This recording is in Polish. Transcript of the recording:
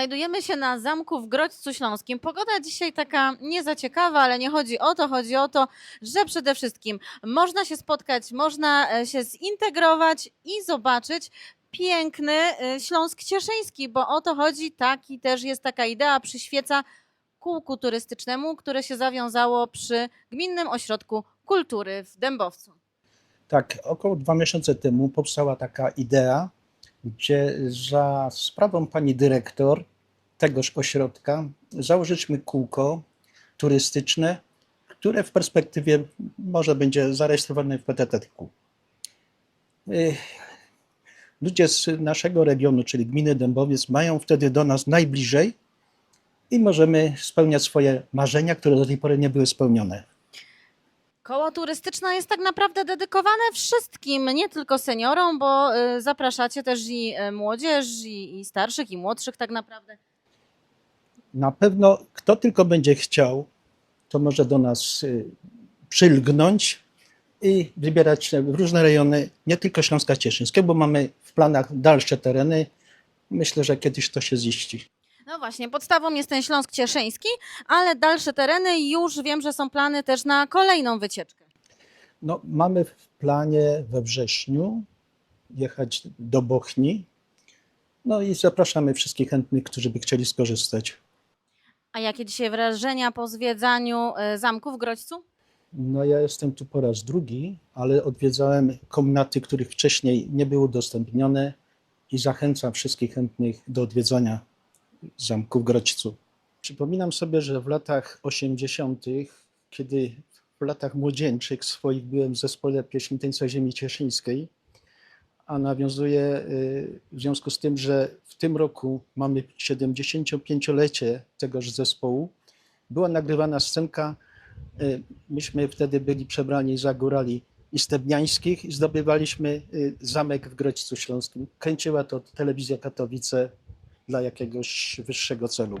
Znajdujemy się na zamku w Grodźcu Śląskim. Pogoda dzisiaj taka nie za ciekawa, ale nie chodzi o to. Chodzi o to, że przede wszystkim można się spotkać, można e, się zintegrować i zobaczyć piękny e, Śląsk Cieszyński, bo o to chodzi. Taki też jest taka idea, przyświeca kółku turystycznemu, które się zawiązało przy Gminnym Ośrodku Kultury w Dębowcu. Tak, około dwa miesiące temu powstała taka idea, gdzie za sprawą pani dyrektor tegoż ośrodka założyliśmy kółko turystyczne, które w perspektywie może będzie zarejestrowane w PTT-ku. Y, Ludzie z naszego regionu, czyli gminy Dębowiec, mają wtedy do nas najbliżej i możemy spełniać swoje marzenia, które do tej pory nie były spełnione. Koło turystyczne jest tak naprawdę dedykowane wszystkim, nie tylko seniorom, bo y, zapraszacie też i y, młodzież, i, i starszych, i młodszych tak naprawdę. Na pewno kto tylko będzie chciał, to może do nas y, przylgnąć i wybierać się w różne rejony, nie tylko Śląska Cieszyńskiego, bo mamy w planach dalsze tereny. Myślę, że kiedyś to się ziści. No właśnie, podstawą jest ten Śląsk Cieszyński, ale dalsze tereny już wiem, że są plany też na kolejną wycieczkę. No, mamy w planie we wrześniu jechać do Bochni. No i zapraszamy wszystkich chętnych, którzy by chcieli skorzystać. A jakie dzisiaj wrażenia po zwiedzaniu y, zamku w Grodźcu? No ja jestem tu po raz drugi, ale odwiedzałem komnaty, których wcześniej nie były udostępnione i zachęcam wszystkich chętnych do odwiedzania zamku w Grodźcu. Przypominam sobie, że w latach 80., kiedy w latach młodzieńczych swoich byłem w zespole pieśni Tańca Ziemi Cieszyńskiej, a nawiązuję y, w związku z tym, że w tym roku mamy 75-lecie tegoż zespołu, była nagrywana scenka Y, Myśmy wtedy byli przebrani za górali istebniańskich i zdobywaliśmy y, zamek w Grodźcu Śląskim. Kręciła to telewizja Katowice dla jakiegoś wyższego celu.